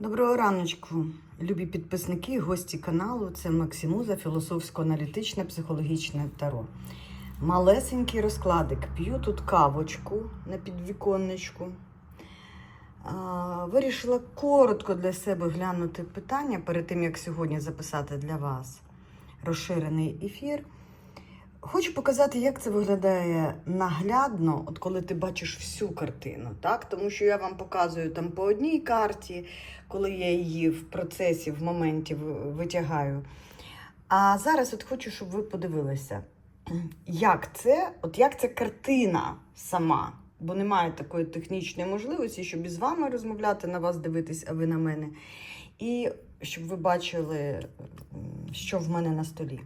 Доброго раночку, любі підписники, гості каналу. Це Максимуза, філософсько-аналітичне, психологічне таро. Малесенький розкладик. П'ю тут кавочку на підвіконничку. Вирішила коротко для себе глянути питання перед тим, як сьогодні записати для вас розширений ефір. Хочу показати, як це виглядає наглядно, от коли ти бачиш всю картину, так? Тому що я вам показую там по одній карті, коли я її в процесі, в моменті витягаю. А зараз от хочу, щоб ви подивилися, як це, от як ця картина сама, бо немає такої технічної можливості, щоб із вами розмовляти, на вас дивитись, а ви на мене. І щоб ви бачили, що в мене на столі.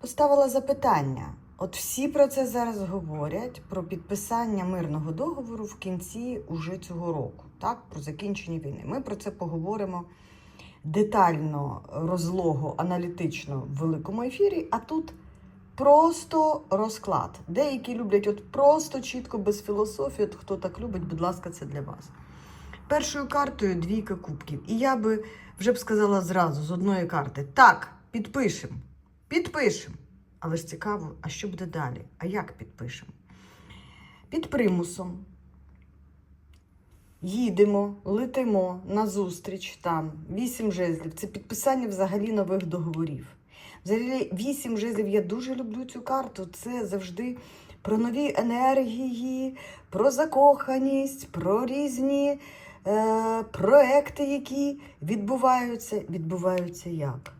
Поставила запитання. От всі про це зараз говорять про підписання мирного договору в кінці уже цього року, так, про закінчення війни. Ми про це поговоримо детально, розлого, аналітично в великому ефірі, а тут просто розклад. Деякі люблять от просто чітко без філософії. От хто так любить, будь ласка, це для вас. Першою картою двійка кубків. І я би вже б сказала зразу з одної карти: так, підпишемо. Підпишемо. Але ж цікаво, а що буде далі? А як підпишемо? Під примусом. Їдемо, летимо на зустріч там. Вісім жезлів. Це підписання взагалі нових договорів. Взагалі, вісім жезлів. Я дуже люблю цю карту. Це завжди про нові енергії, про закоханість, про різні е, проекти, які відбуваються. Відбуваються як?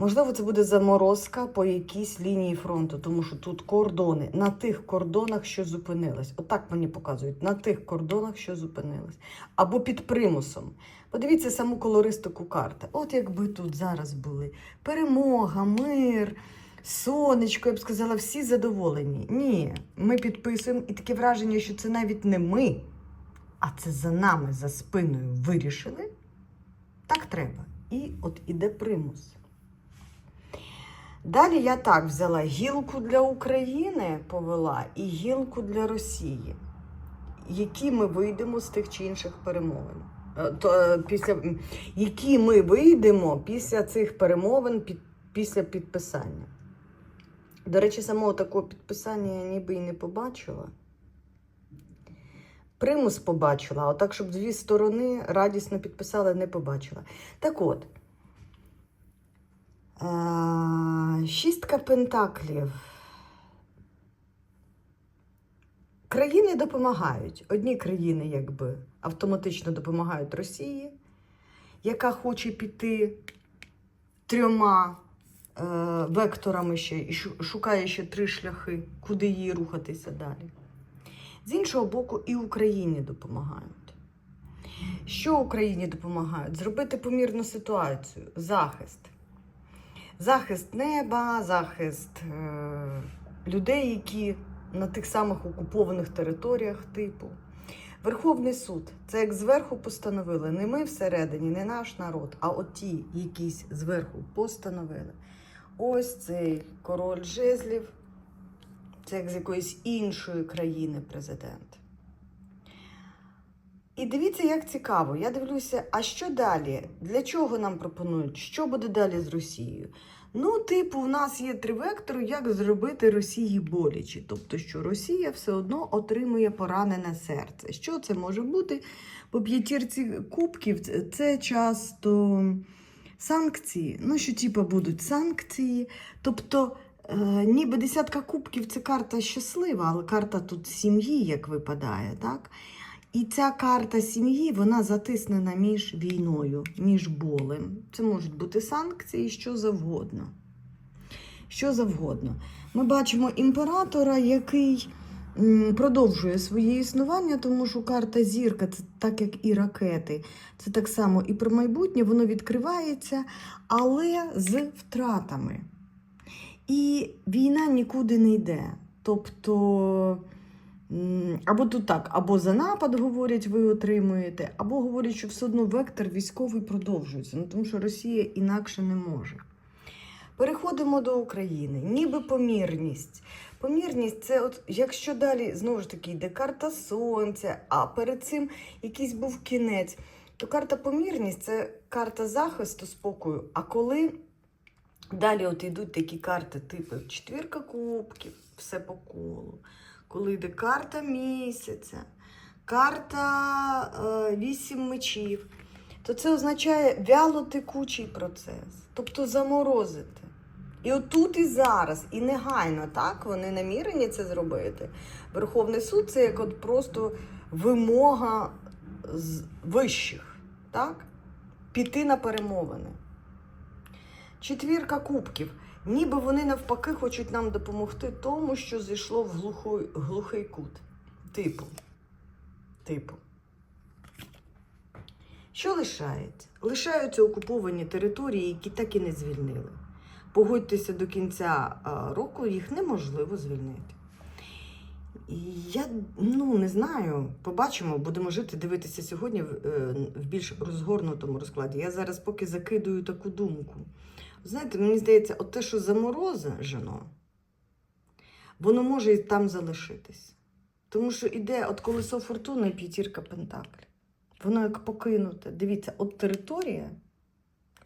Можливо, це буде заморозка по якійсь лінії фронту, тому що тут кордони на тих кордонах, що зупинились. Отак мені показують, на тих кордонах, що зупинились. Або під примусом. Подивіться саму колористику карти. От якби тут зараз були перемога, мир, сонечко, я б сказала, всі задоволені. Ні, ми підписуємо, і таке враження, що це навіть не ми, а це за нами, за спиною вирішили. Так треба. І от іде примус. Далі я так взяла гілку для України повела і гілку для Росії, які ми вийдемо з тих чи інших перемовин. Е, То, е, після, які ми вийдемо після цих перемовин під, після підписання. До речі, самого такого підписання я ніби і не побачила. Примус побачила, а так, щоб дві сторони радісно підписали, не побачила. Так от. Шістка пентаклів. Країни допомагають. Одні країни, якби автоматично допомагають Росії, яка хоче піти трьома е, векторами ще і шукає ще три шляхи, куди їй рухатися далі. З іншого боку, і Україні допомагають. Що Україні допомагають? Зробити помірну ситуацію, захист захист неба, захист е, людей, які на тих самих окупованих територіях типу. Верховний суд це як зверху постановили. Не ми всередині, не наш народ, а от ті, якісь зверху постановили. Ось цей король жезлів, це як з якоїсь іншої країни президент. І дивіться, як цікаво. Я дивлюся, а що далі? Для чого нам пропонують? Що буде далі з Росією? Ну, типу, в нас є три вектори, як зробити Росії боляче. Тобто, що Росія все одно отримує поранене серце. Що це може бути? По п'ятірці кубків це- часто санкції. Ну, що, типу, будуть санкції. Тобто, е, ніби десятка кубків це карта щаслива, але карта тут сім'ї, як випадає, так? І ця карта сім'ї вона затиснена між війною, між болем. Це можуть бути санкції, що завгодно. Що завгодно. Ми бачимо імператора, який продовжує своє існування, тому що карта зірка це так як і ракети. Це так само і про майбутнє, воно відкривається, але з втратами. І війна нікуди не йде. Тобто. Або тут так, або за напад говорять, ви отримуєте, або говорять, що все одно вектор військовий продовжується, ну, тому що Росія інакше не може. Переходимо до України. Ніби помірність. Помірність це, от якщо далі знову ж таки йде карта сонця, а перед цим якийсь був кінець, то карта помірність це карта захисту, спокою. А коли далі от йдуть такі карти, типу четвірка кубків, все по колу, коли йде карта місяця, карта е, вісім мечів, то це означає вялотекучий процес, тобто заморозити. І отут і зараз, і негайно, так, вони намірені це зробити. Верховний суд це як от просто вимога з вищих, так? Піти на перемовини. Четвірка кубків. Ніби вони навпаки хочуть нам допомогти тому, що зійшло в глухой, глухий кут. Типу. Типу. Що лишається? Лишаються окуповані території, які так і не звільнили. Погодьтеся до кінця року, їх неможливо звільнити. Я ну, не знаю, побачимо, будемо жити, дивитися сьогодні в, е, в більш розгорнутому розкладі. Я зараз поки закидую таку думку. Знаєте, мені здається, от те, що заморозено, воно може і там залишитись. Тому що іде от колесо фортуни і п'ятірка Пентаклі, Воно як покинуте. Дивіться, от територія,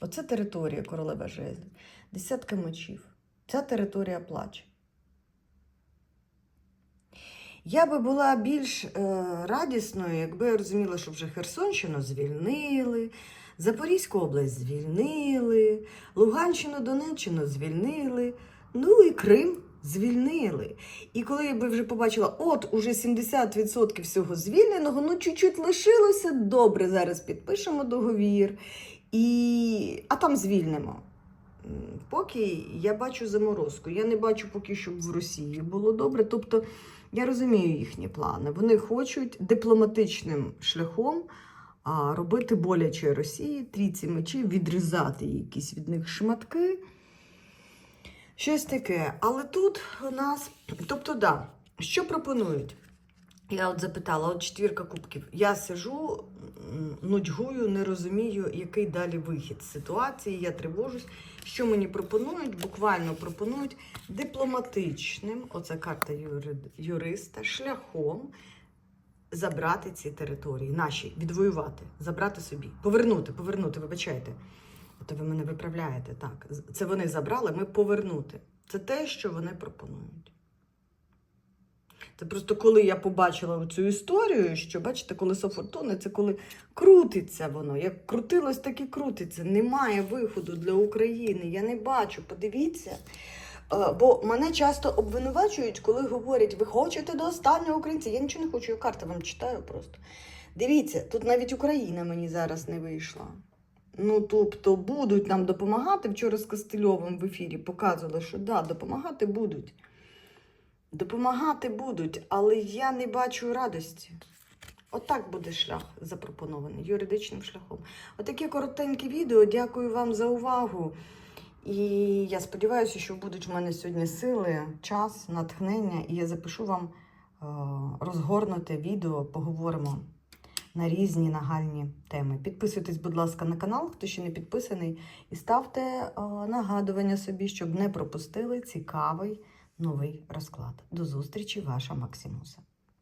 оце територія королева жезлів, десятка мечів. Ця територія плаче. Я би була більш е, радісною, якби я розуміла, що вже Херсонщину звільнили, Запорізьку область звільнили, Луганщину, Донеччину звільнили, ну і Крим звільнили. І коли я би вже побачила, от уже 70% всього звільненого, ну чуть-чуть лишилося, добре, зараз підпишемо договір, і... а там звільнимо. Поки я бачу заморозку. Я не бачу поки, щоб в Росії було добре. Тобто я розумію їхні плани. Вони хочуть дипломатичним шляхом робити боляче Росії, трійці мечів, відрізати якісь від них шматки. Щось таке. Але тут у нас, тобто, да, що пропонують? Я от запитала, от четвірка кубків. Я сижу, нудьгую, не розумію, який далі вихід з ситуації. Я тривожусь. Що мені пропонують? Буквально пропонують дипломатичним, оце карта юриста, шляхом забрати ці території, наші, відвоювати, забрати собі, повернути, повернути, вибачайте. Ото ви мене виправляєте. Так, це вони забрали, ми повернути. Це те, що вони пропонують. Це просто коли я побачила цю історію, що бачите, колесо фортуни, це коли крутиться воно. Як крутилось, так і крутиться. Немає виходу для України. Я не бачу. Подивіться. Е, Бо мене часто обвинувачують, коли говорять, ви хочете до останнього українця. Я нічого не хочу, я карти вам читаю просто. Дивіться, тут навіть Україна мені зараз не вийшла. Ну, тобто, будуть нам допомагати. Вчора з Костельовим в ефірі показували, що да, допомагати будуть. Допомагати будуть, але я не бачу радості. Отак буде шлях запропонований юридичним шляхом. Отаке коротеньке відео. Дякую вам за увагу. І я сподіваюся, що будуть в мене сьогодні сили, час, натхнення, і я запишу вам е, розгорнуте відео, поговоримо на різні нагальні теми. Підписуйтесь, будь ласка, на канал, хто ще не підписаний, і ставте е, нагадування собі, щоб не пропустили цікавий новий розклад. До зустрічі, ваша Максимуса.